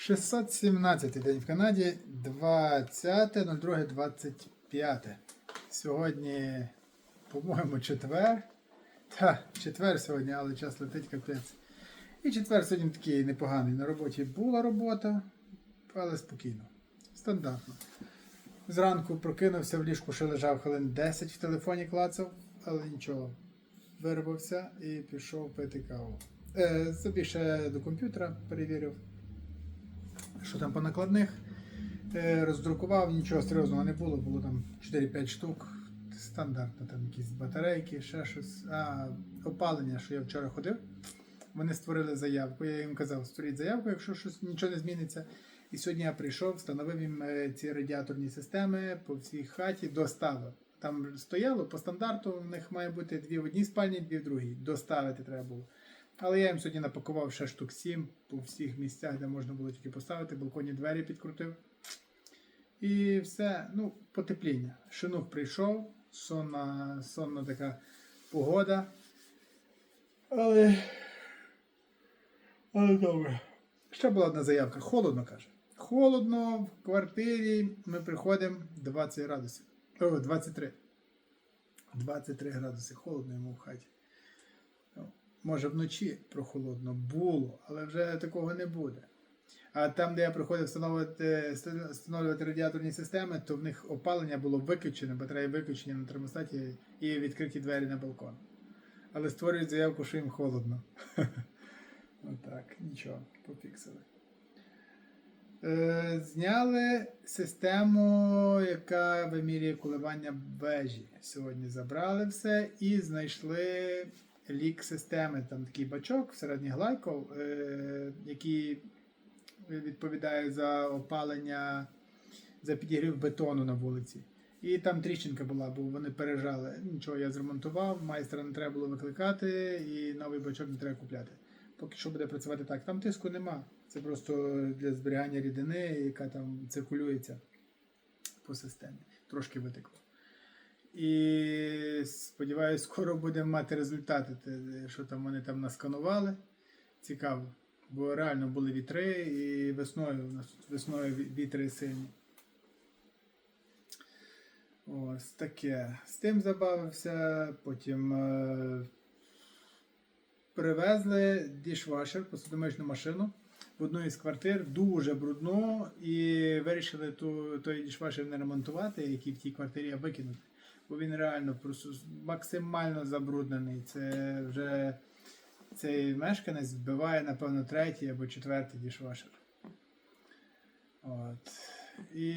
617 день в Канаді, 20.02.25. Сьогодні, по-моєму, четвер. Та, четвер сьогодні, але час летить капець. І четвер сьогодні такий непоганий. На роботі була робота, але спокійно. Стандартно. Зранку прокинувся в ліжку, ще лежав хвилин 10 в телефоні клацав, але нічого. Вирвався і пішов пити каву. Е, собі ще до комп'ютера перевірив, що там по накладних. Е, роздрукував, нічого серйозного не було, було там 4-5 штук. Стандартно, там якісь батарейки, ще щось. А опалення, що я вчора ходив, вони створили заявку. Я їм казав, створіть заявку, якщо щось нічого не зміниться. І сьогодні я прийшов, встановив їм е, ці радіаторні системи по всій хаті, доставив. Там стояло по стандарту, в них має бути дві в одній спальні, дві в другій. Доставити треба було. Але я їм сьогодні напакував ще штук 7 по всіх місцях, де можна було тільки поставити, балконні двері підкрутив. І все, ну, потепління. Шинух прийшов, сонна, сонна така погода. Але. Але добре. Ще була одна заявка. Холодно каже. Холодно в квартирі. Ми приходимо 20 градусів. О, 23. 23 градуси. Холодно йому в хаті. Може вночі прохолодно було, але вже такого не буде. А там, де я приходив встановлювати, встановлювати радіаторні системи, то в них опалення було виключене, батареї виключені на термостаті і відкриті двері на балкон. Але створюють заявку, що їм холодно. Отак, нічого, пофіксили. Е, Зняли систему, яка вимірює коливання вежі. Сьогодні забрали все і знайшли лік системи. Там такий бачок всередині глайков, е, який відповідає за опалення, за підігрів бетону на вулиці. І там тріщинка була, бо вони пережали. Нічого, я зремонтував, майстра не треба було викликати, і новий бачок не треба купляти. Поки що буде працювати так. Там тиску нема. Це просто для зберігання рідини, яка там циркулюється по системі. Трошки витекло. І сподіваюся, скоро будемо мати результати, що там вони там насканували. Цікаво. Бо реально були вітри, і весною весною вітри сильні. Ось таке. З тим забавився. Потім е, привезли дішвашер, посудомичну машину в одну із квартир, дуже брудну, і вирішили ту, той дішвашер не ремонтувати, який в тій квартирі, а викинути. Бо він реально просто максимально забруднений. Це вже цей мешканець вбиває, напевно, третій або четвертий дішвашер. От. І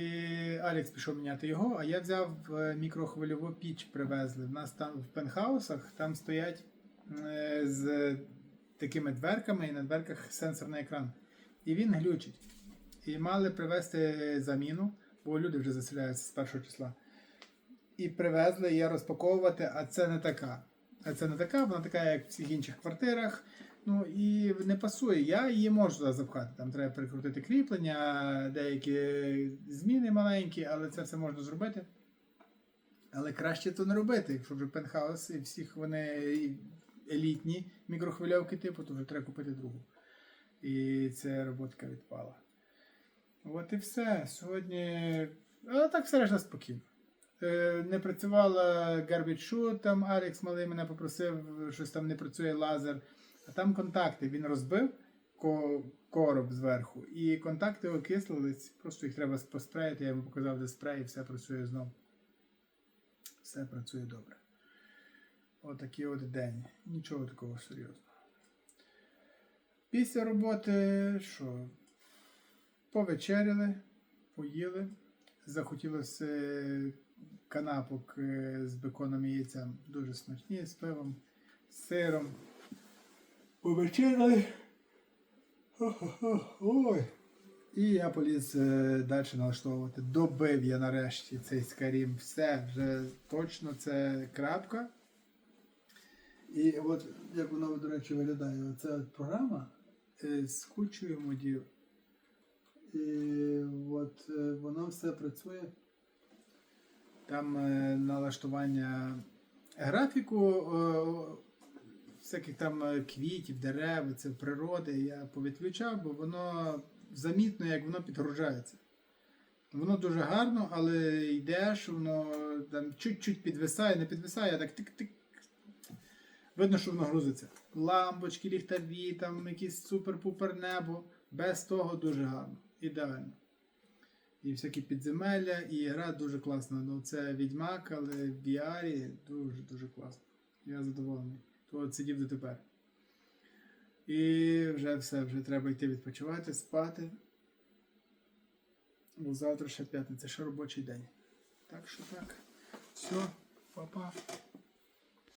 Алекс пішов міняти його, а я взяв е, мікрохвильову піч, привезли. В нас там в пентхаусах там стоять е, з такими дверками, і на дверках сенсорний екран. І він глючить. І мали привезти заміну, бо люди вже заселяються з першого числа. І привезли її розпаковувати, а це не така. А це не така, вона така, як в всіх інших квартирах. Ну і не пасує. Я її можу запхати. Там треба прикрутити кріплення, деякі зміни маленькі, але це все можна зробити. Але краще то не робити, якщо вже пентхаус і всіх вони елітні мікрохвильовки типу, то вже треба купити другу. І ця роботка відпала. От і все. Сьогодні. Але так все решта спокійно. Е, Не працювала Shoe, там Алекс малий мене попросив, щось там не працює лазер. А там контакти він розбив короб зверху, і контакти окислились, просто їх треба поспреяти, я йому показав, де спрей, і все працює знову. Все працює добре. Отакий от день. Нічого такого серйозного. Після роботи що? Повечеряли, поїли. Захотілося е, канапок е, з беконом і яйцем. Дуже смачні, з пивом, з сиром. Повечеряли. Ой. І я поліз е, далі налаштовувати. Добив я нарешті цей скарім. Все, вже точно це крапка. І от як воно, до речі, виглядає. Оця програма е, з кучою модів. І от воно все працює. Там е, налаштування графіку е, всяких там е, квітів, дерев, це природи. Я повідключав, бо воно замітно, як воно підгружається. Воно дуже гарно, але йдеш, воно там чуть-чуть підвисає, не підвисає, а так тик-тик. Видно, що воно грузиться. Лампочки, ліхтарі, там якийсь супер-пупер небо. Без того дуже гарно. Ідеально. І всякі підземелля, і гра дуже класна. Ну, це Відьмак, але в VR дуже-дуже класно. Я задоволений. То от сидів дотепер. І вже все, вже треба йти відпочивати, спати. Бо завтра ще п'ятниця, ще робочий день. Так що так. Все, па-па.